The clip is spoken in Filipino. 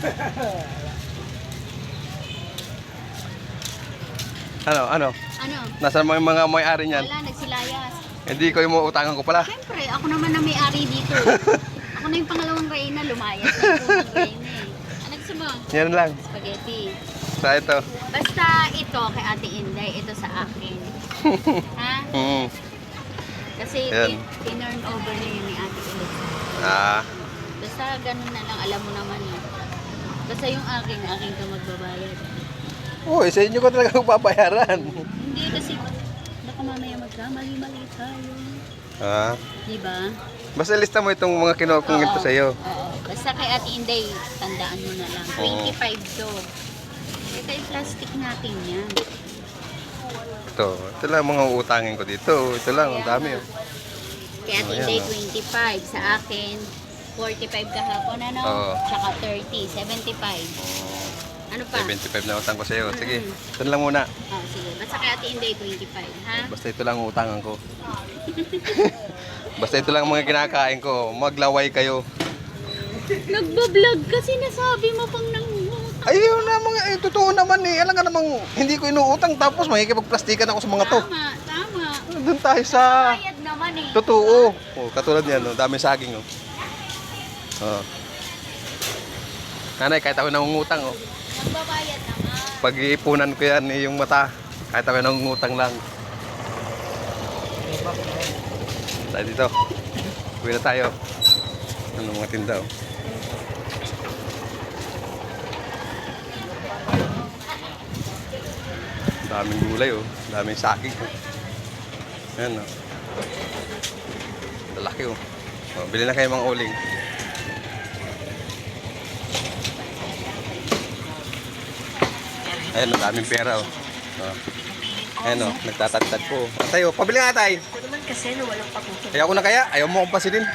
Ano, ano? Ano? Nasaan mo yung mga may-ari niyan? Wala, nagsilayas. Hindi ko yung utangan ko pala. Siyempre, ako naman na may-ari dito. ako na yung pangalawang reyna, lumayas unang reyna eh. Ano gusto mo? Yan lang. Spaghetti. Sa ito. Basta ito kay Ate Inday, ito sa akin. ha? Mm. Kasi Yan. tin- tinurn over na yun ni Ate Inday. Ah, Basta ganun na lang, alam mo naman eh. Basta yung akin, akin ka magbabayad. Uy, sa inyo ko talaga babayaran. Hindi kasi, baka mamaya magkamali-mali tayo. Ah, Di ba? basta lista mo itong mga kinuha kong ito Oo. sa iyo. Oo. Basta kay Ate Inday, tandaan mo na lang. Oo. 25 to. Ito yung plastic natin yan. Ito, ito lang mga utangin ko dito. Ito lang, ang dami. Oh. Kay Ate Oh, Inday, oh. 25. Sa akin, 45 kahapon, ano? Oo. Tsaka 30, 75. Ano pa? 75 na utang ko sa iyo. Sige, ito lang muna. Oh, sige. Basta kay Ate Inday, 25, ha? Basta ito lang ang utangan ko. Basta ito lang ang mga kinakain ko. Maglaway kayo. Nagbablog kasi nasabi mo pang nang Ayun na mga, eh, totoo naman eh. Alam ka namang hindi ko inuutang tapos makikipagplastikan ako sa mga to. Tama, tama. Doon tayo sa... Bayad naman eh. Totoo. Oh, katulad niyan, oh, dami saging. Oh. Oh. Nanay, kahit ako nangungutang, oh. Nagbabayad naman. Pag-iipunan ko yan, yung mata. Kahit ako nangungutang lang. Tayo dito. Uwi na tayo. Ano mga tinda, oh. Daming gulay, oh. Daming saging, oh. Ayan, oh. Lalaki, oh. oh. Bili na kayo mga uling. Ayan, ang daming pera, oh. oh. Ayan, oh. Nagtatagtad po. Tayo, pabili nga tayo. Ako naman kasi no, walang pakukin. Kaya ako na kaya, ayaw mo akong pasilin.